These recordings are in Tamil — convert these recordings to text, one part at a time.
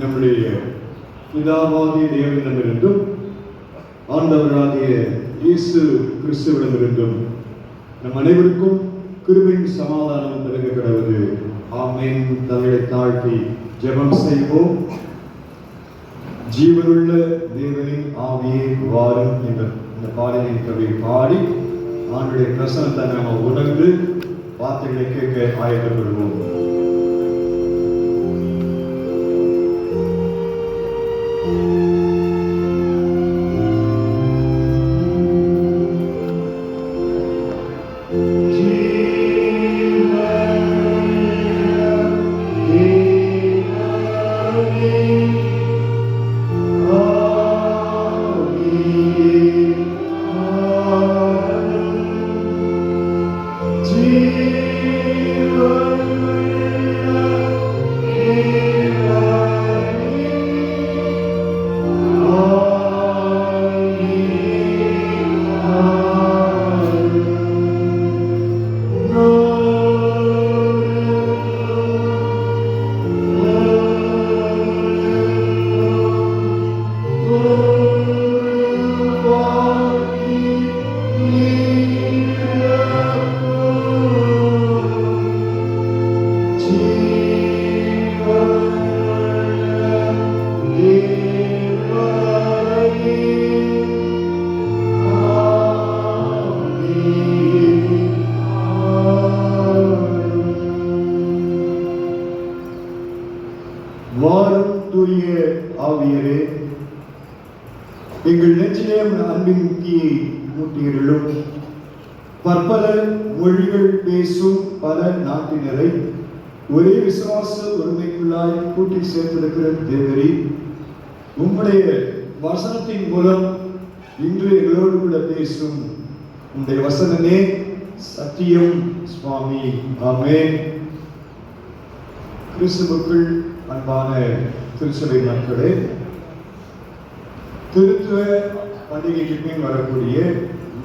நம்முடைய பிதாவாகிய தேவனிடமிருந்தும் ஆண்டவராகிய இயேசு கிறிஸ்துவிடமிருந்தும் நம் அனைவருக்கும் கிருபையும் சமாதானம் பிறகு ஆமையின் ஆமென் தாழ்த்தி ஜெபம் செய்வோம். ஜீவனுள்ள தேவனின் ஆவியே வாரும் என்ற இந்த பாடலின் கவி பாடி ஆண்டுடைய பிரசனத்தை நாம் உணர்ந்து வார்த்தைகளை கேட்க ஆயத்தப்படுவோம். ஆவியரே எங்கள் நெஞ்சிலே அன்பின் முக்கியை மூட்டியர்களும் பற்பல மொழிகள் பேசும் பல நாட்டினரை ஒரே விசுவாச ஒருமைக்குள்ளாய் கூட்டி சேர்த்திருக்கிற தேவரி உங்களுடைய வசனத்தின் மூலம் இன்று எங்களோடு கூட பேசும் உங்களுடைய வசனமே சத்தியம் சுவாமி. ஆமென். கிறிஸ்துவுக்குள் அன்பான திருச்சபை மக்களே திருத்துவ பண்டிகைக்கு பின் வரக்கூடிய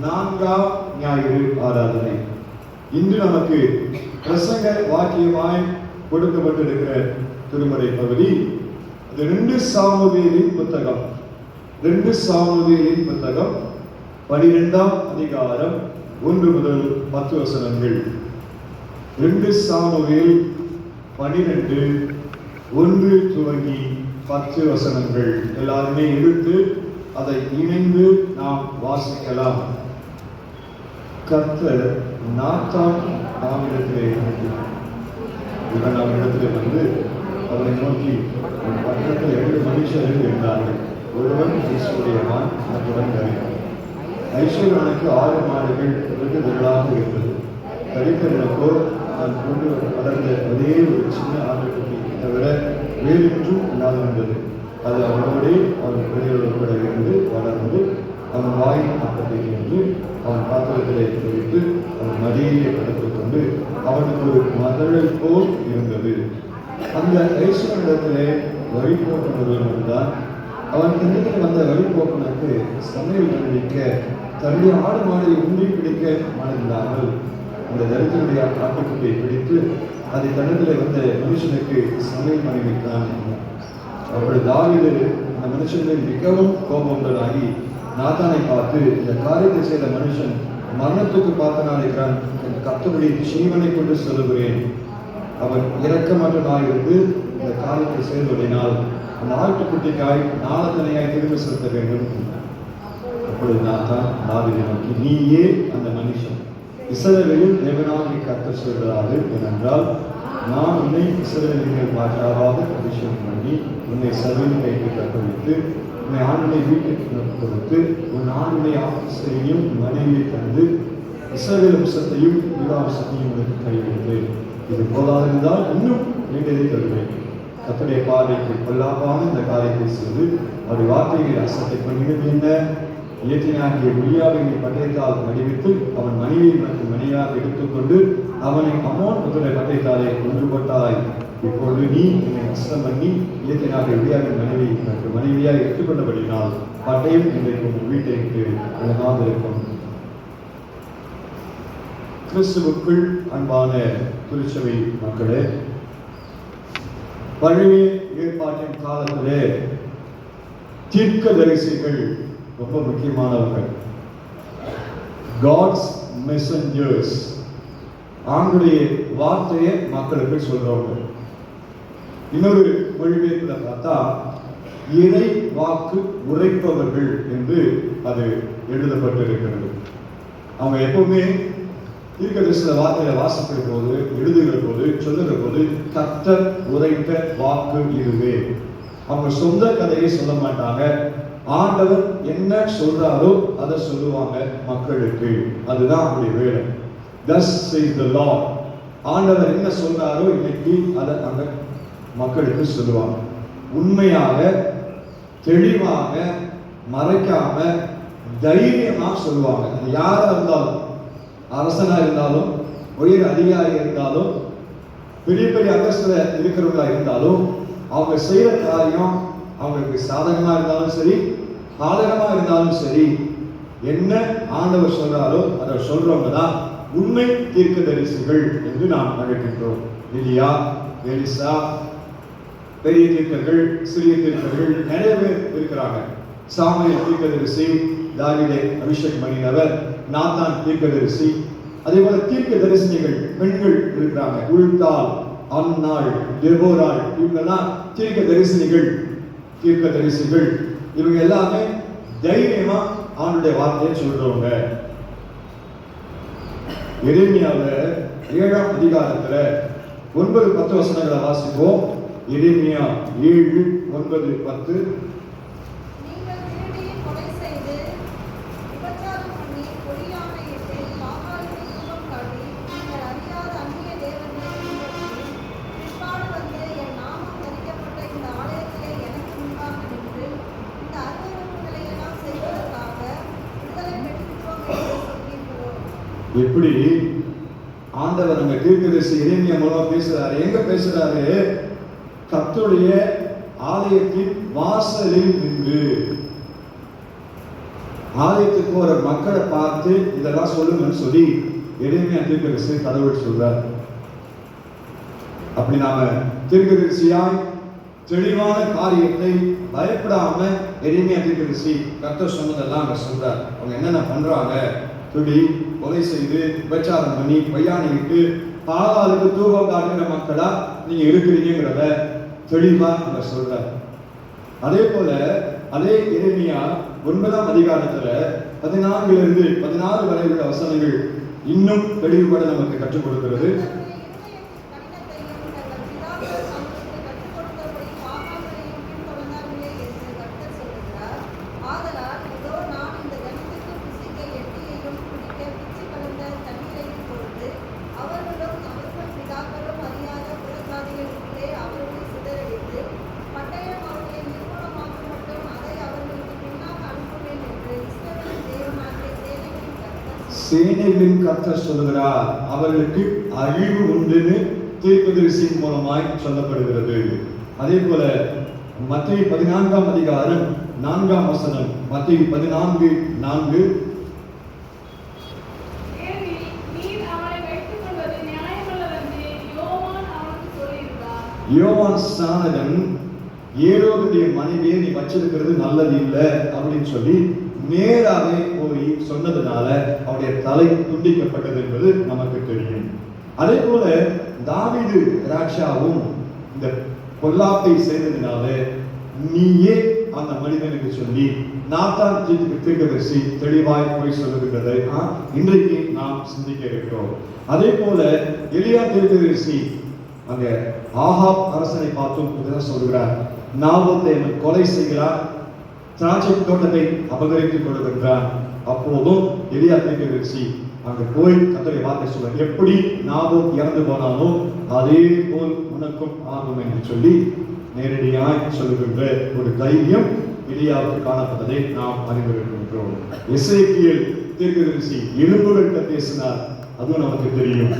நான்காம் ஞாயிறு ஆராதனை. இன்று நமக்கு பிரசங்க வாக்கியமாய் கொடுக்கப்பட்டிருக்கிற திருமறை பகுதி அது ரெண்டு சாமுவேலின் புத்தகம். ரெண்டு சாமுவேலின் புத்தகம் பனிரெண்டாம் அதிகாரம் ஒன்று முதல் பத்து வசனங்கள். ரெண்டு சாமுவேல் பனிரெண்டு ஒன்று துவங்கி பத்து வசனங்கள். எல்லாருமே எடுத்து அதை இணைந்து நாம் வாசிக்கலாம். கர்த்தர் நாத்தான் நாமிடத்திலே இவன் அவரிடத்திலே வந்து அவரை நோக்கி பக்கத்தில் இரண்டு மனுஷர்கள் இருந்தார்கள். ஒருவன் ஐஸ்வர்யவான் மற்றவன் கரிகான் ஐஸ்வர்யவனுக்கு ஆறு மாடுகள் வெகு திரளாக இருந்தது. கரிகரனுக்கோ தான் கொண்டு வளர்ந்த ஒரே ஒரு சின்ன ஆட்டுக்குட்டி தவிர வேறொன்றும் இல்லாது இருந்தது அது அவனோடே அவன் பிள்ளைகளோட இருந்து வளர்ந்து அவன் வாயின் ஆட்டத்தை என்று அவன் பாத்திரத்திலே குறித்து அவன் மடியிலே படுத்துக் கொண்டு அவனுக்கு ஒரு மதழல் போல் இருந்தது. அந்த ஐஸ்வரனிடத்திலே வழி ஒருவன் வந்தான். அவன் பின்னத்தில் வந்த வழிபோக்கனுக்கு சமையல் கண்டுபிடிக்க தன்னுடைய ஆடு மாடை உண்மை பிடிக்க மனதில்லாமல் அந்த தரித்திரனுடைய ஆட்டுக்குட்டியை பிடித்து அதை தடத்தில் வந்த மனுஷனுக்கு சமையல் மனைவித்தான் அப்படி தாவிது அந்த மனுஷன் மிகவும் கோபங்களாகி நாத்தானை பார்த்து இந்த காரியத்தை செய்த மனுஷன் மரணத்துக்கு பார்த்தனால் இருக்கிறான் என் கத்தபடி ஜீவனை கொண்டு சொல்லுகிறேன். அவன் இரக்கமற்றனாய் இருந்து இந்த காரியத்தை செய்ததினால் அந்த ஆட்டுக்குட்டிக்காய் நாளத்தனையாய் திரும்ப செலுத்த வேண்டும் அப்பொழுது நான் தான் தாவிதை நோக்கி நீயே அந்த மனுஷன். இஸ்ரவேலில் தேவனாகி கர்த்தர் சொல்கிறாரு ஏனென்றால் நான் உன்னை இசரவேலிகள் மாற்றாவாக அபிஷேகம் பண்ணி உன்னை சபையின் கைக்கு கட்டவித்து உன்னை ஆண்களை வீட்டுக்கு கொடுத்து உன் ஆண்களை ஆசிரியையும் மனைவியை தந்து இசரவேல் வம்சத்தையும் யூதா உனக்கு கைவிட்டு இது போதாதிருந்தால் இன்னும் வேண்டியதை தருவேன். கத்தடைய பார்வைக்கு கொல்லாப்பான இந்த காரியத்தை செய்து அவருடைய வார்த்தைகளை அசத்தை பண்ணுகிறது என்ன? இயற்றினாகிய முடியாவினை பட்டயத்தால் நடிவித்து அவன் மனைவியை மற்றும் மனைவியாக எடுத்துக்கொண்டு அவனை அமோன் புத்திர பட்டயத்தாலே கொண்டு போட்டாய் இப்பொழுது நீ என்னை நஷ்டம் பண்ணி இயற்றினாகிய முடியாவின் மனைவி மற்றும் மனைவியாக எடுத்துக்கொண்டபடினால் பட்டயம் இன்றைக்கு உங்கள் வீட்டை விட்டு அழகாக இருக்கும் கிறிஸ்துவுக்குள் அன்பான திருச்சபை மக்களே பழைய ஏற்பாட்டின் காலத்திலே தீர்க்கதரிசிகள் ரொம்ப முக்கியமானவர்கள். காட்ஸ் மெசஞ்சர்ஸ் ஆண்டுடைய வார்த்தையை மக்களுக்கு சொல்றவங்க? இன்னொரு மொழிபெயர்ப்புல பார்த்தா இறை வாக்கு உரைப்பவர்கள் என்று அது எழுதப்பட்டிருக்கிறது. அவங்க எப்பவுமே தீர்க்கதரிசன வார்த்தையை வாசிக்கிற போது எழுதுகிற போது சொல்லுகிற போது கத்த உரைத்த வாக்கு இதுவே. அவங்க சொந்த கதையை சொல்ல மாட்டாங்க. ஆண்டவர் என்ன சொல்றாரோ அதை சொல்லுவாங்க மக்களுக்கு. அதுதான் அவங்களுடைய வேலை. தஸ் இஸ் த லா ஆண்டவர் என்ன சொல்றாரோ இன்னைக்கு அதை அந்த மக்களுக்கு சொல்லுவாங்க. உண்மையாக தெளிவாக மறைக்காம தைரியமாக சொல்லுவாங்க. அது இருந்தாலும் அரசனா இருந்தாலும் உயர் அதிகாரி இருந்தாலும் பெரிய பெரிய அந்தஸ்தில் இருக்கிறவங்களா இருந்தாலும் அவங்க செய்கிற காரியம் அவங்களுக்கு சாதகமாக இருந்தாலும் சரி பாதகமாக இருந்தாலும் சரி என்ன ஆண்டவர் சொல்கிறாரோ அதை சொல்கிறவங்க தான் உண்மை தீர்க்க தரிசிகள் என்று நாம் அழைக்கின்றோம். இல்லையா எலிசா பெரிய தீர்க்கர்கள் சிறிய தீர்க்கர்கள் நிறைய பேர் இருக்கிறாங்க. சாமிய தீர்க்கதரிசி தாவிதை அபிஷேக் பண்ணினவர் நாத்தான் தீர்க்கதரிசி. அதே போல தீர்க்க தரிசனிகள் பெண்கள் இருக்கிறாங்க. உள்தால் அன்னாள் டெபோராள் இவங்கெல்லாம் தீர்க்க தரிசனிகள் தீர்க்க தரிசிகள் இவங்க எல்லாமே தைரியமா அவனுடைய வார்த்தையை சொல்றவங்க. எளிமையாவில் ஏழாம் அதிகாரத்துல ஒன்பது பத்து வசனங்களை வாசிப்போம். எளிமையா ஏழு ஒன்பது பத்து எப்படி? ஆண்டவர் அங்க தீர்க்கதரிசி இறைமையா மூலமா பேசுறாரு. எங்க பேசுறாரு? கத்துடைய ஆலயத்தின் வாசலில் நின்று. ஆலயத்துக்கு ஒரு மக்களை பார்த்து இதெல்லாம் சொல்லுங்கன்னு சொல்லி இறைமையா தீர்க்கதரிசி கடவுள் சொல்றார். அப்படி நாம தீர்க்கதரிசியாய் தெளிவான காரியத்தை பயப்படாம எளிமையா தீர்க்கதரிசி கத்த சொன்னதெல்லாம் அங்க சொல்றார். அவங்க என்னென்ன பண்றாங்க? துடி கொலை செய்து விபச்சாரம் பண்ணி பையானிட்டு பாவாளுக்கு தூபம் காட்டுகிற மக்களா நீங்க இருக்கிறீங்கிறத தெளிவா அவர் சொல்றார். அதே போல அதே எளிமையா ஒன்பதாம் அதிகாரத்துல பதினான்குல இருந்து பதினாறு வரை உள்ள வசனங்கள் இன்னும் தெளிவுபட நமக்கு கற்றுக் கொடுக்கிறது தங்களுடைய இருதயத்தின் கடினத்தையும் தங்கள் பிதாக்கள் தங்களுக்கு கற்றுக் கொடுத்தபடி பாகால்களையும் பின்தொடர்ந்தார்களே என்று கர்த்தர் சொல்லுகிறார். ஆதலால் இதோ நான் இந்த ஜனத்துக்கு புசிக்க எட்டியையும் குடிக்க பிச்சு கலந்த தண்ணீரையும் கொடுத்து, அவர்களும் அவர்கள் பிதாக்களும் அறியாத புறஜாதிகளுக்குள்ளே அவர்களை சிதறடித்து, பட்டயம் அவர்களை நிர்மூலமாக்கும் மட்டும் அதை அவர்களுக்கு பின்னாக அனுப்புவேன் என்று இஸ்ரவேலின் தேவனாகிய சேனைகளின் கர்த்தர் சொல்லுகிறார். அவர்களுக்கு அழிவு உண்டுன்னு தீர்க்கதரிசியின் மூலமாய் சொல்லப்படுகிறது அதே போல மத்திய பதினான்காம் அதிகாரம் நான்காம் வசனம் மத்திய பதினான்கு நான்கு யோவான் ஸ்நானகன் ஏரோதுடைய மனைவியை நீ வச்சிருக்கிறது நல்லது இல்லை அப்படின்னு சொல்லி நேராகவே போய் சொன்னதுனால அவருடைய தலை துண்டிக்கப்பட்டது என்பது நமக்கு தெரியும். அதே போல தாவிது ராஜாவும் இந்த பொல்லாப்பை செய்ததுனால நீயே அந்த மனிதனுக்கு சொல்லி நாத்தான் தீர்க்க தீர்க்கதரிசி தெளிவாய் போய் சொல்லுகின்றதை இன்றைக்கு நாம் சிந்திக்க இருக்கிறோம். அதே போல எளியா தீர்க்கதரிசி அங்க ஆஹாப் அரசனை பார்த்தும் இதுதான் சொல்கிறார் நாபத்தை கொலை செய்கிறார் திராட்சை தோட்டத்தை அபகரித்துக் கொள்கின்றான் அப்போதும் எலியா தீர்க்கதரிசி அங்கே போய் கத்தரை வார்த்தை சொல்ல எப்படி நாபோத் இறந்து போனாலோ அதே போல் உனக்கும் ஆகும் என்று சொல்லி நேரடியாய் சொல்லுகின்ற ஒரு தைரியம் எலியாவுக்கு காணப்பட்டதை நாம் அறிந்திருக்கின்றோம் இசைக்கியல் தீர்க்கதரிசி எலும்புகள்கிட்ட பேசினார். அதுவும் நமக்கு தெரியும்.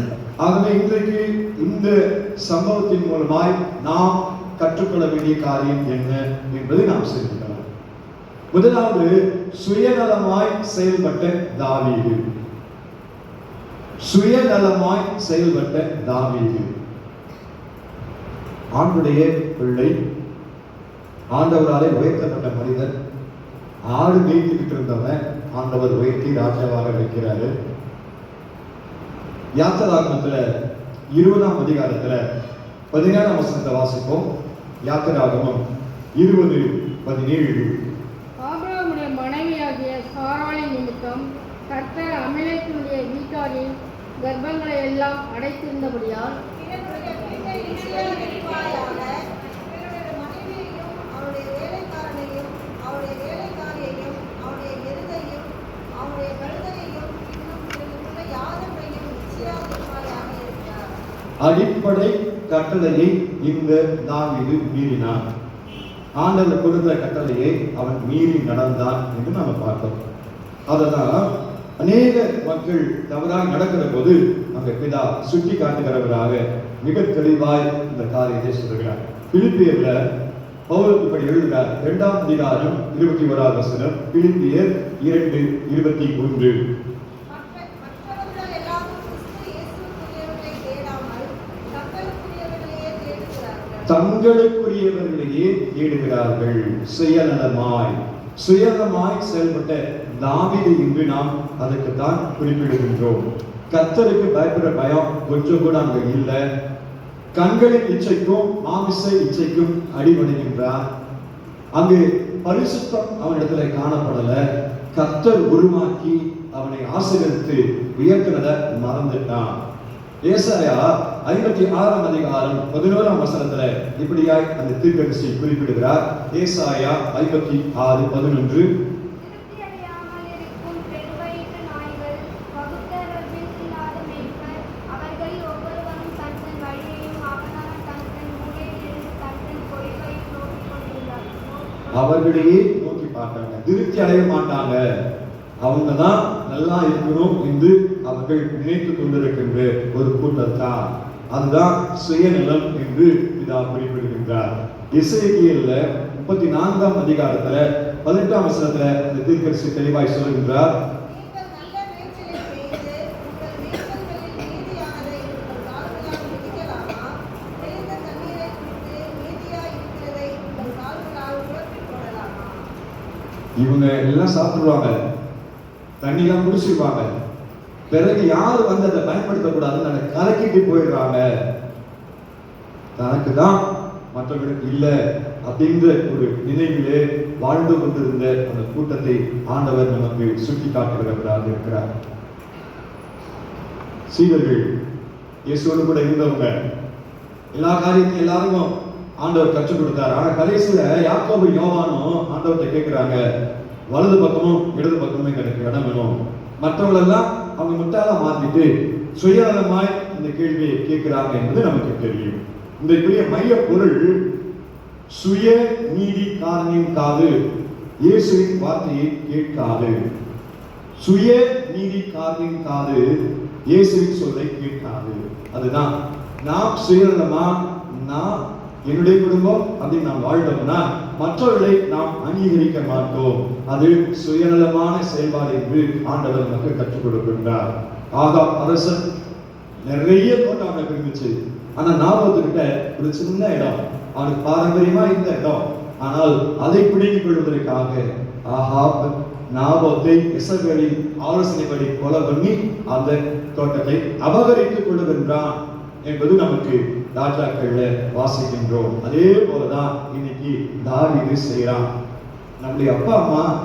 ஆகவே இன்றைக்கு இந்த சம்பவத்தின் மூலமாய் நாம் கற்றுக்கொள்ள வேண்டிய காரியம் என்ன என்பதை நாம் சிந்திக்கலாம். முதலாவது சுயநலமாய் செயல்பட்ட தாவீது. சுயநலமாய் செயல்பட்ட தாவீது. ஆண்டுடைய பிள்ளை ஆண்டவராலே உயர்த்தப்பட்ட மனிதன் ஆடு மேய்த்துக்கிட்டு இருந்தவன் ஆண்டவர் உயர்த்தி ராஜாவாக வைக்கிறாரு யாத்திராகமத்தில் இருபதாம் அதிகாரத்தில் பதினேழாம் வசனத்தை வாசிப்போம். யாத்திராகமம் இருபது பதினேழு ஆபிரகாமுடைய மனைவியாகிய சாராளின் நிமித்தம் கர்த்தர் அமலேக்கினுடைய வீட்டாரின் கர்ப்பங்களை எல்லாம் அடைத்திருந்தபடியால் என்னுடைய வீட்டை நிச்சயமிருப்பாயாக. என்னுடைய மனைவியையும் அவருடைய வேலைக்காரனையும் அவருடைய வேலைக்காரியையும் அவருடைய எருதையும் அவருடைய கழுதையையும் இன்னும் இவர்களுக்குள்ள யாதொன்றையும் நிச்சயமிருப்பாயாக இருக்கிறார். அடிப்படை கட்டளையை இந்த தாவீது மீறினான் ஆண்டவர் கொடுத்த கட்டளையை அவன் மீறி நடந்தான் என்று நாம பார்த்தோம். அததான் அநேக மக்கள் தவறாக நடக்கிற போது அங்க பிதா சுட்டி காட்டுகிறவராக மிக தெளிவாய் இந்த காரியத்தை சொல்லுகிறார் பிலிப்பியர்ல பவுல் இப்படி எழுதுகிறார். இரண்டாம் அதிகாரம் இருபத்தி ஓராவது வசனம் பிலிப்பியர் இரண்டு இருபத்தி ஒன்று. தேடுகிறார்கள். தங்களுக்குரியவர்களையே தேடுகிறார்கள். சுயநலமாய் சுயநலமாய் செயல்பட்ட தாவீது இன்று நாம் அதற்கு தான் குறிப்பிடுகின்றோம். கத்தருக்கு பயப்படுற பயம் கொஞ்சம் கூட அங்க இல்லை. கண்களின் இச்சைக்கும் மாமிச இச்சைக்கும் அடிபடுகின்றார் அங்கு பரிசுத்தம் அவனிடத்துல காணப்படல. கர்த்தர் உருவாக்கி அவனை ஆசிரியத்து உயர்த்தினத மறந்துட்டான். ஏசாயா ஐம்பத்தி ஆறாம் அதிகாரம் பதினோராம் வசனத்துல இப்படியாய் அந்த தீர்க்கரசியை குறிப்பிடுகிறார். ஏசாயா ஐம்பத்தி ஆறு பதினொன்று திருப்தி அடையாமல் இருக்கும் பெருவயிற்று நாய்கள் பகுத்தறிவில் இல்லாத மேய்ப்பர் அவர்கள் ஒவ்வொருவரும் தன் தன் வழியையும் அவனவன் தன் தன் மூலையிலிருந்து தன் தன் பொய்வை நோக்கிக் கொண்டிருந்தார் அவர்களையே நோக்கி பார்த்தாங்க. திருப்தி அடைய மாட்டாங்க. அவங்க தான் நல்லா இருக்கணும் என்று அவர்கள் நினைத்து கொண்டிருக்கின்ற ஒரு கூட்டத்தான் அதுதான் சுயநலம் என்று இதா குறிப்பிடுகின்றார். இசைக்கியல்ல முப்பத்தி நான்காம் அதிகாரத்துல பதினெட்டாம் வசனத்துல இந்த தீர்க்கரசி தெளிவாய் சொல்கின்றார் இவங்க எல்லாம் சாப்பிடுவாங்க. தண்ணிலாம் குடிச்சிருவாங்க. பிறகு யார் வந்து அதை பயன்படுத்தக்கூடாதுன்னு அதை கலக்கிட்டு போயிடுறாங்க. தனக்கு தான் மற்றவர்களுக்கு இல்லை அப்படின்ற ஒரு நினைவிலே வாழ்ந்து கொண்டிருந்த அந்த கூட்டத்தை ஆண்டவர் நமக்கு சுட்டி காட்டுகிறவராக இருக்கிறார். சீடர்கள் இயேசுவோடு கூட இருந்தவங்க எல்லா காரியத்தையும் எல்லாருக்கும் ஆண்டவர் கற்றுக் கொடுத்தாரு. ஆனா கடைசியில யாக்கோபு யோவானும் ஆண்டவர்கிட்ட கேட்கிறாங்க வலது பக்கமும் இடது பக்கமும் எனக்கு இடம் வேணும். மற்றவங்களெல்லாம் அவங்க முட்டாளா மாத்திட்டு சுயநலமாய் இந்த கேள்வியை கேட்கிறாங்க என்பது நமக்கு தெரியும். இந்த பெரிய மைய பொருள் சுய நீதி காரணியும் காது இயேசுவின் வார்த்தையை கேட்காது. சுய நீதி காரணியும் காது இயேசுவின் சொல்லை கேட்காது. அதுதான் நாம் சுயநலமா நாம் என்னுடைய குடும்பம் அப்படி நாம் வாழ்ந்தோம்னா மற்றவர்களை நாம் அங்கீகரிக்க மாட்டோம். அது சுயநலமான செயல்பாடு என்று ஆண்டவர் நமக்கு கற்றுக் கொடுக்கின்றார். ஆகா அரசன் நிறைய தோட்டம் அவனுக்கு இருந்துச்சு ஆனா நாபத்துக்கிட்ட ஒரு சின்ன இடம். அவனுக்கு பாரம்பரியமா இருந்த இடம். ஆனால் அதை பிடித்து கொள்வதற்காக ஆஹா நாபத்தை இசபேலின் ஆலோசனைப்படி கொலை பண்ணி அந்த தோட்டத்தை அபகரித்துக் கொள்ளுகின்றான் என்பது நமக்கு ராஜாக்கள்ல வாசிக்கின்றோம். அதே போலதான் இன்னைக்கு தாவிது செய்யறான் நம்முடைய அப்பா அம்மா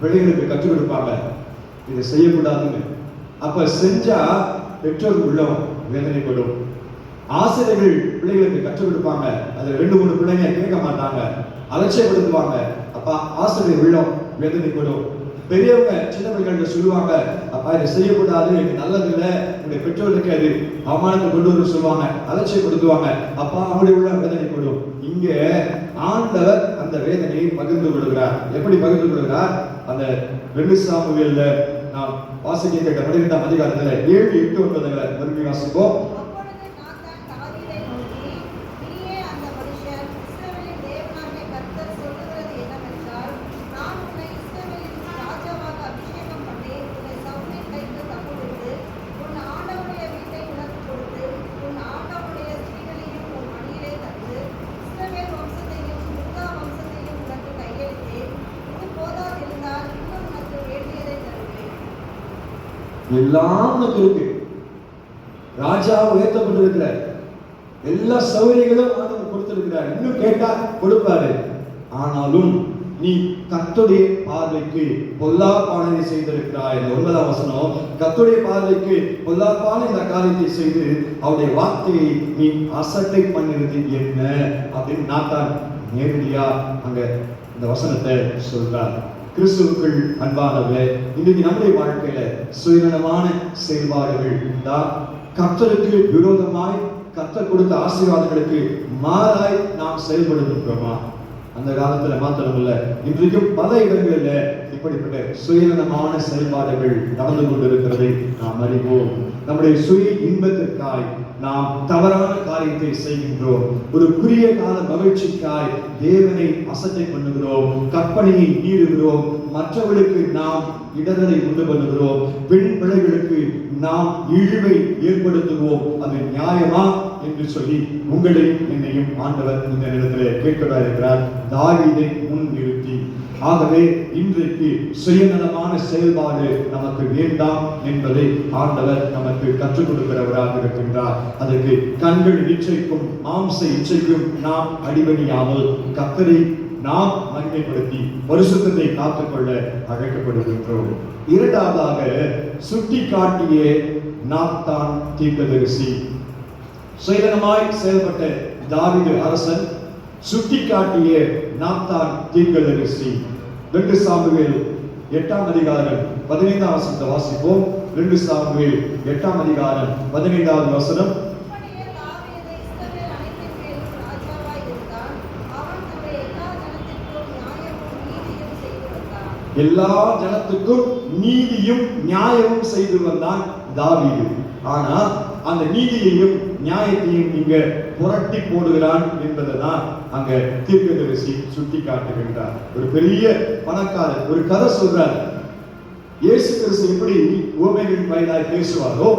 பிள்ளைகளுக்கு கற்றுக் கொடுப்பாங்க. இதை செய்யக்கூடாதுன்னு. அப்ப செஞ்சா பெற்றோர் உள்ளம் வேதனைப்படும். ஆசிரியர்கள் பிள்ளைகளுக்கு கற்றுக் கொடுப்பாங்க. அது ரெண்டு மூணு பிள்ளைங்க கேட்க மாட்டாங்க. அலட்சியப்படுத்துவாங்க. அப்பா ஆசிரியர் உள்ளம் வேதனைப்படும். பெரியவங்க சின்னவர்கள் சொல்லுவாங்க அப்பா இதை செய்யக்கூடாது இது நல்லது இல்லை உங்களுடைய பெற்றோருக்கு அது அவமானத்தை கொண்டு வர சொல்லுவாங்க அலட்சியப்படுத்துவாங்க அப்பா அவங்களுடைய உள்ள கொள்ளும் இங்க ஆண்டவர் அந்த வேதனையை பகிர்ந்து கொள்கிறார். எப்படி பகிர்ந்து கொள்கிறார்? அந்த ரெண்டு சாமுவேல்ல நாம் வாசிக்க கேட்ட பன்னிரெண்டாம் அதிகாரத்தில் ஏழு எட்டு ஒன்பதுல மறுபடியும் வாசிப்போம் அப்பொழுது நாத்தான் தாவீதை நோக்கி, நீயே அந்த மனுஷன், இஸ்ரவேலின் தேவனாகிய கர்த்தர் சொல்லுகிறது என்னவென்றால், நான் உன்னை இஸ்ரவேலின் ராஜாவாக அபிஷேகம் பண்ணி, உன்னை சவுலின் கைக்கு தப்புவித்து, உன் ஆண்டவனுடைய வீட்டை உனக்கு கொடுத்து, உன் ஆண்டவனுடைய ஸ்திரீகளையும் உன் மடியிலே தந்து, எல்லாம் உனக்கு இருக்கு. ராஜா உயர்த்தப்பட்டிருக்கிறார் எல்லா சௌகரியங்களும் ஆண்டவர் கொடுத்திருக்கிறார். இன்னும் கேட்டா கொடுப்பாரு. ஆனாலும் நீ கத்துடைய பார்வைக்கு பொல்லாப்பானதை செய்திருக்கிறாய் இந்த ஒன்பதாம் வசனம். கத்துடைய பார்வைக்கு பொல்லாப்பான இந்த காரியத்தை செய்து அவருடைய வார்த்தையை நீ அசட்டை பண்ணினது என்ன? அப்படின்னு நாத்தான் நேரடியா அங்க இந்த வசனத்தை சொல்றார். கிறிஸ்துவுக்குள் அன்பானவர்களே இன்னைக்கு நம்முடைய வாழ்க்கையில சுயநலமான செயல்பாடுகள் தான் கத்தருக்கு விரோதமாய் கர்த்தர் கொடுத்த ஆசீர்வாதங்களுக்கு மாறாய் நாம் செயல்படுகின்றோமா? அந்த காலத்துல மாத்திரமல்ல இன்றைக்கும் பல இடங்களில் இப்படிப்பட்ட சுயநலமான செயல்பாடுகள் நடந்து கொண்டிருக்கிறதை நாம் அறிவோம். நம்முடைய சுய இன்பத்திற்காய் நாம் தவறான காரியத்தை செய்கின்றோம். ஒரு குறுகிய கால மகிழ்ச்சிக்காய் தேவனை அசட்டை பண்ணுகிறோம். கற்பனையை மீறுகிறோம். மற்றவர்களுக்கு நாம் இடரலை உண்டு பண்ணுகிறோம். பெண் பிள்ளைகளுக்கு நாம் இழிவை ஏற்படுத்துவோம். அது நியாயமா என்று சொல்லி உங்களையும் என்னையும் ஆண்டவர் இந்த நேரத்தில் கேட்கிறார் இருக்கிறார் தாவிதை முன் நிறுத்தி ஆகவே இன்றைக்கு சுயநலமான செயல்பாடு நமக்கு வேண்டாம் என்பதை ஆண்டவர் நமக்கு கற்றுக் கொடுக்கிறவராக இருக்கின்றார். அதற்கு கண்கள் இச்சைக்கும் மாம்ச இச்சைக்கும் நாம் அடிபணியாமல் கத்தரை நாம் மகிமைப்படுத்தி பரிசுத்தத்தை காத்துக்கொள்ள அழைக்கப்படுகின்றோம். இரண்டாவதாக சுட்டி காட்டிய நாத்தான் தீர்க்கதரிசி. சுயதனமாய் செயல்பட்ட தாவிது அரசன் சுட்டி காட்டிய நாத்தான் தீர்க்கதரிசி. ரெண்டு சாமுவேல் எட்டாம் அதிகாரம் பதினைந்தாம் வசனத்தை வாசிப்போம். ரெண்டு சாமுவேல் எட்டாம் அதிகாரம் பதினைந்தாவது வசனம் எல்லா ஜனத்துக்கும் நீதியும் நியாயமும் செய்து வந்தான் தாவீது. ஆனா அந்த நீதியையும் நியாயத்தையும் இங்க புரட்டி போடுகிறான் என்பதை தான் அங்க தீர்க்கதரிசி சுட்டி காட்டுகின்றார் ஒரு பெரிய பணக்காரர் ஒரு கதை சொல்றார். இயேசு கிறிஸ்து எப்படி ஓமையின் வாயிலாய் பேசுவாரோ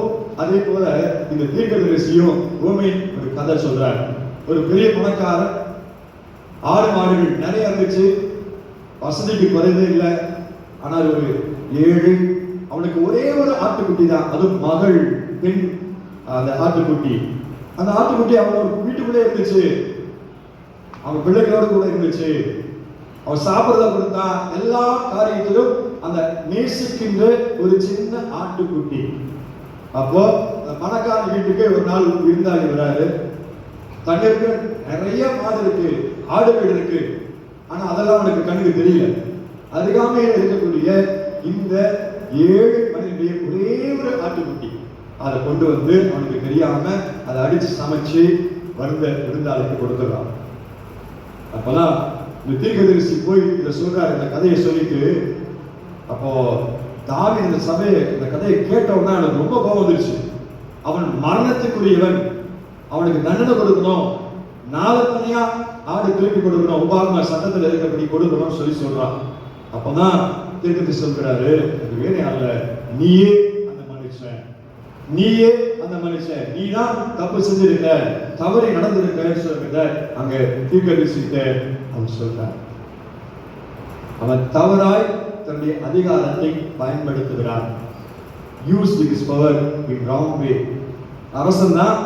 அதே போல இந்த தீர்க்கதரிசியும் ஓமை ஒரு கதை சொல்றார். ஒரு பெரிய பணக்காரர் ஆடு மாடுகள் நிறைய இருந்துச்சு. வசதிக்கு குறைந்தே இல்லை. ஆனால் ஒரு ஏழு அவனுக்கு ஒரே ஒரு ஆட்டுக்குட்டி தான். அதுவும் மகள் பெண் அந்த ஆட்டுக்குட்டி. அந்த ஆட்டுக்குட்டி அவனோட வீட்டுக்குள்ளே இருந்துச்சு. அவன் பிள்ளைகளோட கூட இருந்துச்சு. அவன் சாப்பிட்றத கொடுத்தா எல்லா காரியத்திலும் அந்த நேசிக்கின்ற ஒரு சின்ன ஆட்டுக்குட்டி. அப்போ அந்த பணக்கார வீட்டுக்கு ஒரு நாள் விருந்தாளி வராரு. தன்னிற்கு நிறைய மாதிரி இருக்கு. ஆடுகள் இருக்கு. ஆனா அதெல்லாம் அவனுக்கு கண்ணுக்கு தெரியல. அருகாமையில் இருக்கக்கூடிய இந்த ஏழு மனிதனுடைய ஒரே ஒரு ஆட்டுக்குட்டி. அதை கொண்டு வந்து அவனுக்கு தெரியாம அதை அடிச்சு சமைச்சு வருந்த விருந்தாளுக்கு கொடுத்துடுறான். அப்பதான் இந்த தீர்க்கதரிசி போய் இதை சொல்றாரு இந்த கதையை சொல்லிட்டு அப்போ தாவி இந்த சபையை இந்த கதையை கேட்டவுடனே எனக்கு ரொம்ப கோபம் வந்துருச்சு. அவன் மரணத்துக்குரியவன். அவனுக்கு தண்டனை கொடுக்கணும். நாளை தனியா ஆடு திருப்பி கொடுக்கணும் உபாகம சத்தத்தில் இருக்கப்படி கொடுக்கணும்னு சொல்லி சொல்றான். அப்பதான் தீர்க்கத்தை சொல்கிறாரு அது வேற அல்ல. நீயே அந்த மனுஷன். நீயே அந்த மனுஷன். நீ தான் தப்பு செஞ்சிருக்க. தவறி நடந்திருக்கன்னு சொல்றத அங்க தீர்க்கதரிசிட்ட அவன் சொல்றான். அவன் தவறாய் தன்னுடைய அதிகாரத்தை பயன்படுத்துகிறான். Use this power in wrong way அரசன் தான்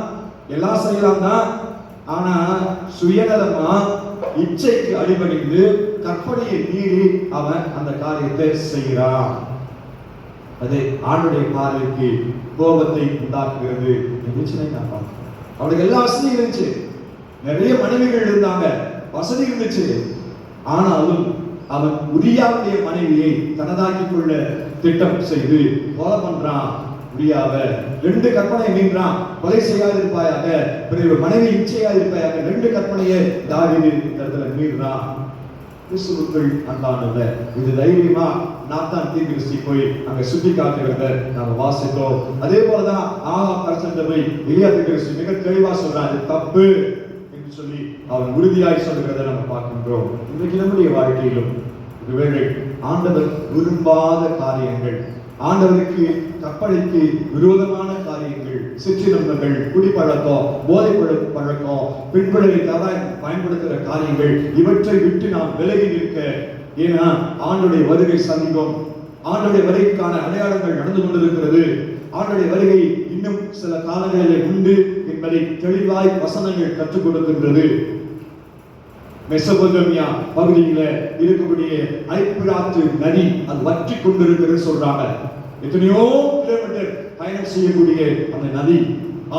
எல்லாம் செய்யலாம் தான் ஆனா சுயநலமா இச்சைக்கு அடிபணிந்து கற்பனையை மீறி அவன் அந்த காரியத்தை செய்கிறான். அது ஆணுடைய பார்வைக்கு கோபத்தை உண்டாக்குகிறது இருந்துச்சுன்னு நான் பார்க்கிறேன். அவனுக்கு எல்லா வசதியும் இருந்துச்சு. நிறைய மனைவிகள் இருந்தாங்க. வசதி இருந்துச்சு. ஆனாலும் அவன் உரியாவுடைய மனைவியை தனதாக்கி கொள்ள திட்டம் செய்து கொலை பண்றான். உரியாவ ரெண்டு கற்பனை மீன்றான். கொலை செய்யாதிருப்பாயாக பிறகு ஒரு மனைவி இச்சையாதிருப்பாயாக ரெண்டு கற்பனையை தாவீது இந்த இடத்துல மீறான் கிறிஸ்துவுக்குள் அன்பானவர் இது தைரியமா நாத்தான் தீர்க்கதரிசி போய் அங்க சுத்தி காட்டுகிறத நாம வாசித்தோம். அதே போலதான் ஆகா பிரச்சனை போய் எலியா மிக தெளிவா சொல்றான் இது தப்பு என்று சொல்லி அவன் உறுதியாய் சொல்லுகிறத நம்ம பார்க்கின்றோம். இன்றைக்கு நம்முடைய வாழ்க்கையிலும் ஒருவேளை ஆண்டவர் விரும்பாத காரியங்கள் ஆண்டவருக்கு கற்பனைக்கு விரோதமான காரியங்கள் சிற்றினங்கள் குடிப்பழக்கம் போதை பழக்கம் பெண்களை பயன்படுத்துகிற காரியங்கள் இவற்றை விட்டு நாம் விலகி நிற்க. ஏன்னா ஆண்டுடைய வருகை சமீபம். ஆண்டுடைய வருகைக்கான அடையாளங்கள் நடந்து கொண்டிருக்கிறது. ஆண்டுடைய வருகை இன்னும் சில காலங்களிலே உண்டு என்பதை தெளிவாய் வசனங்கள் கற்றுக் கொடுக்கின்றது. மெசபோதமியா பகுதியில இருக்கக்கூடிய ஐப்பிராத்து நதி அது வற்றி கொண்டிருக்கிறது சொல்றாங்க. எத்தனையோ கிலோமீட்டர் பயணம் செய்யக்கூடிய அந்த நதி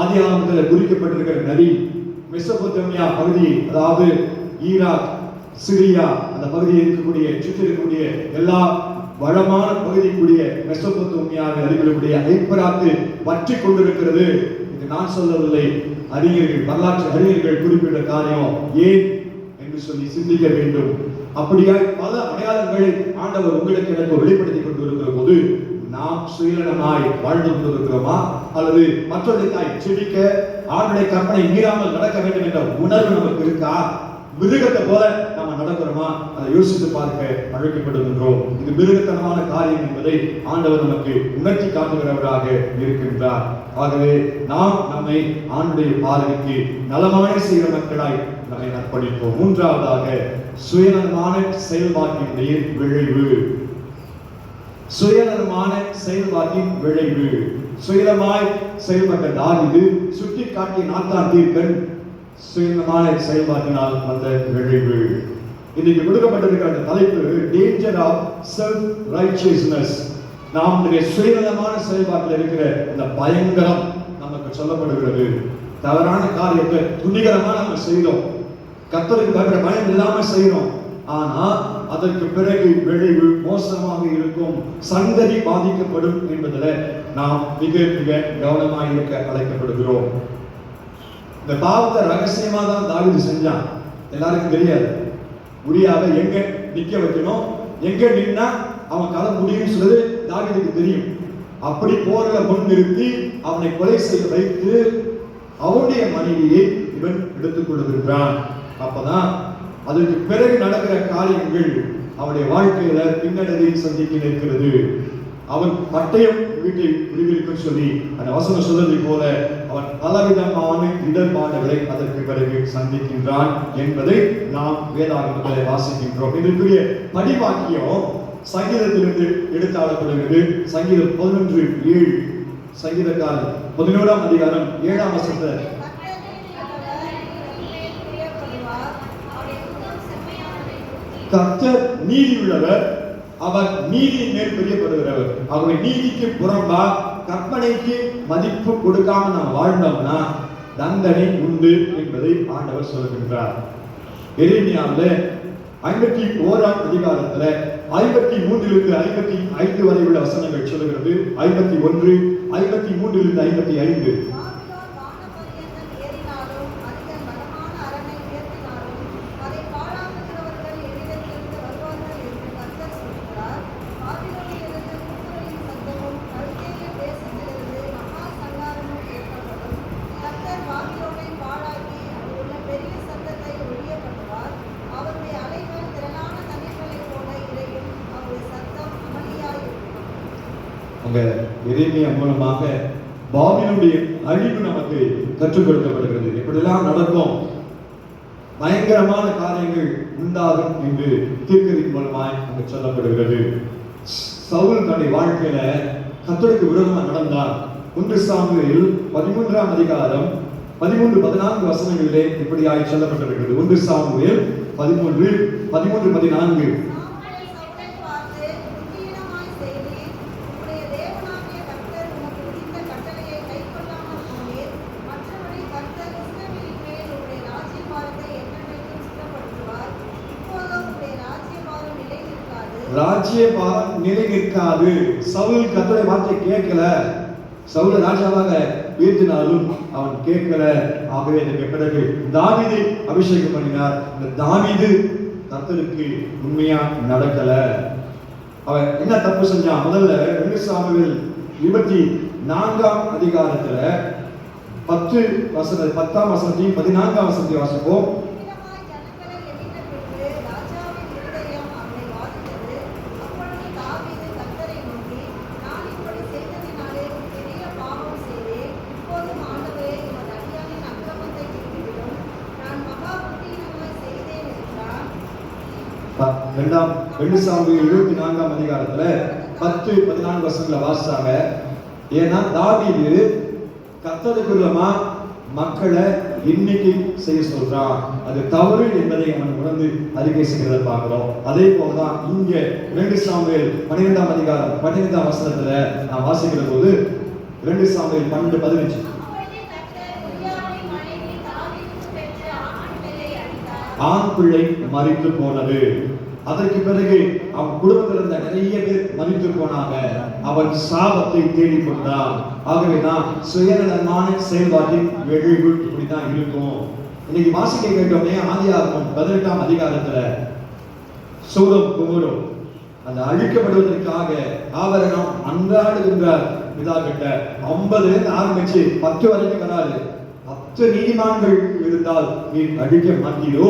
ஆதி ஆரம்பத்தில் குறிக்கப்பட்டிருக்கிற நதி மெசபோத்தமியா பகுதி அதாவது ஈராக் சிரியா அந்த பகுதியில் இருக்கக்கூடிய சுற்றி இருக்கக்கூடிய எல்லா வளமான பகுதிக்குரிய மெசபோத்தமியாவை அறிவிக்கக்கூடிய ஐப்பராத்து பற்றி கொண்டிருக்கிறது இது நான் சொல்லவில்லை. அறிஞர்கள் வரலாற்று அறிஞர்கள் குறிப்பிட்ட காரியம் ஏன் என்று சொல்லி சிந்திக்க வேண்டும். அப்படியாய் பல அடையாளங்களை ஆண்டவர் உங்களுக்கு எனக்கு வெளிப்படுத்தி கொண்டிருக்கிற போது நாம் சுயநலமாய் வாழ்ந்து கொண்டிருக்கிறோமா? அல்லது மற்றவர்களுக்காய் செடிக்க ஆண்டுடைய கற்பனை மீறாமல் நடக்க வேண்டும் என்ற உணர்வு நமக்கு இருக்கா? மிருகத்தை போல நாம நடக்கிறோமா? அதை யோசித்து பார்க்க அழைக்கப்படுகின்றோம். இது மிருகத்தனமான காரியம் என்பதை ஆண்டவர் நமக்கு உணர்ச்சி காட்டுகிறவராக இருக்கின்றார். ஆகவே நாம் நம்மை ஆண்டுடைய பார்வைக்கு நலமான செய்கிற மக்களாய் நம்மை அர்ப்பணிப்போம். மூன்றாவதாக சுயநலமான செயல்பாட்டினுடைய விளைவு சுயநலமான செயல்பாட்டின் விளைவு. சுயநலமாய் செயல்பட்ட தாவிது சுட்டி காட்டிய நாத்தான் தீர்க்கன் சுயநலமான செயல்பாட்டினால் வந்த விளைவு. இன்னைக்கு கொடுக்கப்பட்டிருக்கிற அந்த தலைப்பு டேஞ்சர் ஆஃப் செல்ஃப் ரைச்சியஸ்னஸ் நாம் நம்முடைய சுயநலமான செயல்பாட்டில் இருக்கிற அந்த பயங்கரம் நமக்கு சொல்லப்படுகிறது. தவறான காரியத்தை துணிகரமாக நம்ம செய்கிறோம் கத்தருக்கு பயப்பட பயம் இல்லாமல் செய்கிறோம் ஆனால் அதற்கு பிறகு விளைவு மோசமாக இருக்கும் சந்ததி பாதிக்கப்படும் என்பதில் நாம் மிக மிக கவனமாக இருக்க அழைக்கப்படுகிறோம். இந்த பாவத்தை ரகசியமா தான் தாவிது செஞ்சான். எல்லாருக்கும் தெரியாது. உரியாவை எங்க நிக்க வைக்கணும்? எங்க நின்னா அவன் கதை முடியும்னு சொல்றது தாவிதுக்கு தெரியும். அப்படி போரில் முன் நிறுத்தி அவனை கொலை செய்ய வைத்து அவனுடைய மனைவியை இவன் எடுத்துக் கொள்ளுகிறான் அப்பதான் அதற்கு பிறகு நடக்கிற காரியங்கள் அவனுடைய வாழ்க்கையில பின்னடைவை சந்திக்க நிற்கிறது. அவன் பட்டயம் வீட்டை விடுவிக்கும் சொல்லி அந்த வசன சொல்றது போல அவன் பலவிதமான இடர்பாடுகளை அதற்கு பிறகு சந்திக்கின்றான் என்பதை நாம் வேதாகமத்தில் வாசிக்கின்றோம். இதற்குரிய படிவாக்கியம் சங்கீதத்திலிருந்து எடுத்தாளப்படுகிறது. சங்கீதம் பதினொன்று ஏழு. சங்கீதக்காரன் பதினோராம் அதிகாரம் ஏழாம் வசத்தை கர்த்தர் நீதியுள்ளவர். அவர் நீதியின் மேல் பிரியப்படுகிறவர் அவருடைய நீதிக்கு புறம்பா கற்பனைக்கு மதிப்பு கொடுக்காம நாம் வாழ்ந்தோம்னா தண்டனை உண்டு என்பதை ஆண்டவர் சொல்கின்றார் எளிமையாவில் ஐம்பத்தி ஓராம் அதிகாரத்தில் ஐம்பத்தி மூன்றிலிருந்து ஐம்பத்தி ஐந்து வரை உள்ள வசனங்கள் சொல்லுகிறது. ஐம்பத்தி ஒன்று ஐம்பத்தி மூன்றிலிருந்து ஐம்பத்தி ஐந்து. கற்றுக் கொடுக்கப்படுகிறது நடக்கும். பயங்கரமான காரியங்கள் உண்டாகும் என்று தீர்க்கதின் மூலமாய் அங்கு சொல்லப்படுகிறது. சவுல் தன்னுடைய வாழ்க்கையில கத்தருக்கு விரோதமாக நடந்தார் ஒன்று சாமுவேல் பதிமூன்றாம் அதிகாரம் பதிமூன்று பதினான்கு வசனங்களிலே இப்படியாய் சொல்லப்பட்டிருக்கிறது. ஒன்று சாமுவேல் பதிமூன்று பதிமூன்று பதினான்கு சாமுவேல் சவுலை பார்த்து, புத்தியீனமாய் செய்தீர். உம்முடைய தேவனாகிய கர்த்தர் உமக்கு விதித்த கட்டளையை கைக்கொள்ளாமல் போனீர். மற்றபடி கர்த்தர் இஸ்ரவேலின் மேல் உம்முடைய ராஜ்யபாரத்தை என்றென்றைக்கும் ஸ்திரப்படுத்துவார். இப்போதோ உம்முடைய ராஜ்யபாரம் நிலை ராஜ்ய ராஜ்யபாரம் நிலை நிற்காது. சவுல் கத்தரை வார்த்தை கேட்கல. சவுல ராஜாவாக உயர்த்தினாலும் அவன் கேட்கல. ஆகவே எனக்கு பிறகு தாவீதை அபிஷேகம் பண்ணினார். இந்த தாவீது கத்தருக்கு உண்மையா நடக்கல. அவன் என்ன தப்பு செஞ்சான் முதல்ல ரெண்டு இருபத்தி நான்காம் அதிகாரத்துல பத்து வசன பத்தாம் வசதி பதினான்காம் வசதி வாசிப்போம் புத்தியீனமாய் ஜனங்களை எண்ணின பின்பு ராஜாவின் இருதயம் அவனை வாதித்தது. அப்பொழுது தாவீது கர்த்தரை நோக்கி, நான் இப்படி செய்ததினாலே ஒரு பெரிய பாவம் செய்தேன். இப்போதும் ஆண்டவரே, உமது அடியானின் அக்கிரமத்தை திருப்பிவிடும். நான் மகா புத்தியீனமாய் ரெண்டாம் ரெண்டு சாமுவேல் இருபத்தி நான்காம் அதிகாரத்துல பத்து பதினான்கு வருஷங்களை வாசிச்சாங்க. ஏன்னா தாவீது கத்ததுக்குள்ளமா மக்களை இன்னைக்கு செய்ய சொல்றான். அது தவறு என்பதை அவன் உணர்ந்து அறிக்கை செய்கிறத பார்க்கிறோம். அதே போலதான் இங்க ரெண்டு சாமுவேல் பன்னிரெண்டாம் அதிகாரம் பன்னிரெண்டாம் வசனத்துல நான் வாசிக்கிற போது ரெண்டு சாமுவேல் பன்னெண்டு பதினஞ்சு. ஆண் ஆண் பிள்ளை மறித்து போனது. அதற்கு பிறகு அவன் குடும்பத்தில் இருந்த நிறைய பேர் மதித்து போனாங்க. அவன் சாபத்தை தேடிக் கொண்டான். ஆகவே தான் சுயநலமான செயல்பாட்டின் விளைவு இப்படிதான் இருக்கும். இன்னைக்கு வாசிக்க கேட்டோமே ஆதியாகமம் பதினெட்டாம் அதிகாரத்துல சூரம் குமரும் அந்த அழிக்கப்படுவதற்காக ஆவரணம் அன்றாடுகின்றார். பிதா கிட்ட ஐம்பதுல இருந்து ஆரம்பிச்சு பத்து வரைக்கும் வராது பத்து நீதிமான்கள் இருந்தால் நீ அழிக்க மாட்டீரோ?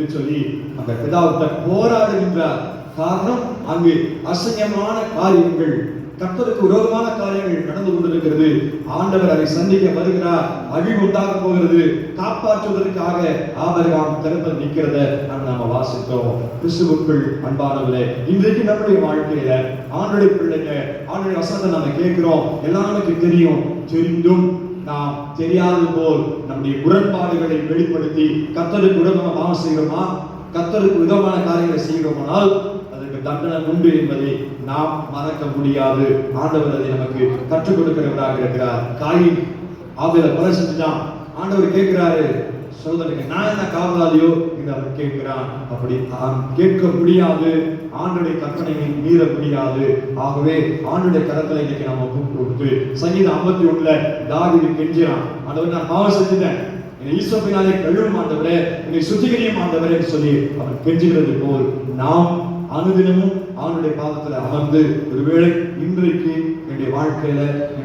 என்று சொல்லி அந்த பிதாவிட்ட போராடுகின்றார். காரணம் அங்கு அசங்கியமான காரியங்கள் கர்த்தருக்கு விரோதமான காரியங்கள் நடந்து கொண்டிருக்கிறது. ஆண்டவர் அதை சந்திக்க வருகிறார் அழிவு உண்டாக போகிறது. காப்பாற்றுவதற்காக ஆபரகாம் திறந்து நிற்கிறத நம்ம நாம வாசித்தோம். கிறிஸ்துவுக்குள் அன்பானவர்களே இன்றைக்கு நம்முடைய வாழ்க்கையில ஆண்டுடைய பிள்ளைங்க ஆண்டுடைய வசனத்தை நாம கேட்கிறோம். எல்லாம் நமக்கு தெரியும் தெரிந்தும் நாம் தெரியாதது போல் நம்முடைய முரண்பாடுகளை வெளிப்படுத்தி கத்தருக்கு உடம்பமாக செய்கிறோமா? கத்தருக்கு விதமான காரியங்களை செய்கிறோமானால் அதற்கு தண்டனை உண்டு என்பதை நாம் மறக்க முடியாது. ஆண்டவர் அதை நமக்கு கற்றுக் கொடுக்கிறவராக இருக்கிறார். காயின் ஆவில பல செஞ்சுட்டான் ஆண்டவர் கேட்கிறாரு சொல்லுங்க நான் என்ன காவலாளியோ என்று அவன் கேட்கிறான்? அப்படி அவன் கேட்க முடியாது. ஆண்டுடைய கற்பனையை மீற முடியாது. ஆகவே ஆண்டுடைய கரத்துல இன்னைக்கு நம்ம ஒப்பு கொடுத்து சங்கீதம் ஐம்பத்தி ஒண்ணுல தாவிது கெஞ்சிறான் அதை நான் பாவம் செஞ்சுட்டேன். என்னை ஈஸ்வப்பினாலே கழுவும் ஆண்டவரே என்னை சுத்திகரியும் ஆண்டவரே என்று சொல்லி அவன் கெஞ்சுகிறது போல் நாம் அனுதினமும் ஆண்டுடைய பாதத்தில் அமர்ந்து ஒருவேளை இன்றைக்கு என்னுடைய வாழ்க்கையில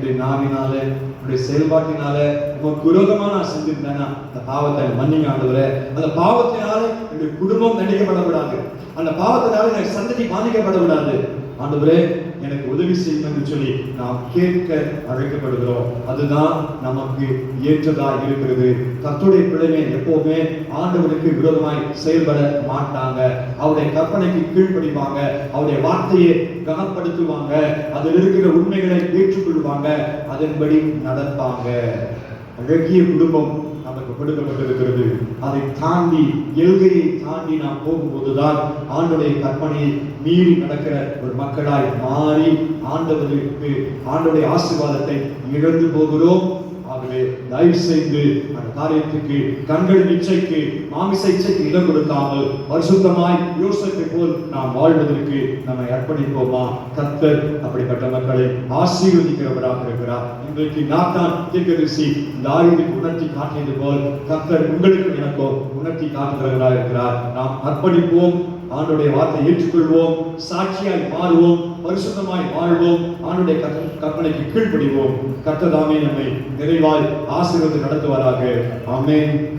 என்னுடைய நாவினால என்னுடைய செயல்பாட்டினால உமக்கு விரோதமா நான் செஞ்சிருந்தேன்னா அந்த பாவத்தை மன்னிங்க ஆண்டவர. அந்த பாவத்தினால என்னுடைய குடும்பம் தண்டிக்கப்படக்கூடாது அந்த பாவத்தினால எனக்கு சந்ததி பாதிக்கப்படக்கூடாது. ஆண்டவரே எனக்கு உதவி செய்யும் என்று சொல்லி நாம் கேட்க அழைக்கப்படுகிறோம். அதுதான் நமக்கு ஏற்றதா இருக்கிறது. கத்துடைய பிள்ளைமை எப்பவுமே ஆண்டவருக்கு விரோதமாய் செயல்பட மாட்டாங்க. அவருடைய கற்பனைக்கு கீழ்ப்படிவாங்க. அவருடைய வார்த்தையை கனப்படுத்துவாங்க. அதில் இருக்கிற உண்மைகளை ஏற்றுக்கொள்வாங்க. அதன்படி நடப்பாங்க. அழகிய குடும்பம் நமக்கு கொடுக்கப்பட்டிருக்கிறது அதை தாண்டி எல்கையை தாண்டி நாம் போகும்போதுதான் ஆண்டுடைய கற்பனையை மீறி நடக்கிற ஒரு மக்களாய் மாறி ஆண்டவருக்கு ஆண்டுடைய ஆசீர்வாதத்தை இழந்து போகிறோம். தயவு செய்து அந்த காரியத்துக்கு கண்கள் இச்சைக்கு மாமிச இச்சைக்கு இடம் கொடுக்காமல் பரிசுத்தமாய் யோசனை போல் நாம் வாழ்வதற்கு நம்மை அர்ப்பணிப்போமா? கத்தர் அப்படிப்பட்ட மக்களை ஆசீர்வதிக்கிறவராக இருக்கிறார். இன்றைக்கு நாட்டான் தீர்க்கதரிசி தாவீதுக்கு உணர்த்தி காட்டியது போல் கத்தர் உங்களுக்கு எனக்கோ உணர்த்தி காட்டுகிறவராக இருக்கிறார். நாம் அர்ப்பணிப்போம். ஆண்டுடைய வார்த்தை ஏற்றுக்கொள்வோம் சாட்சியாய் மாறுவோம் பரிசுத்தமாய் வாழ்வோம் ஆண்டுடைய கற்ப- கற்பனைக்கு கீழ்ப்படிவோம். கர்த்ததாமே நம்மை நிறைவாய் ஆசீர்வத்தை நடத்துவாராக. ஆமேன்.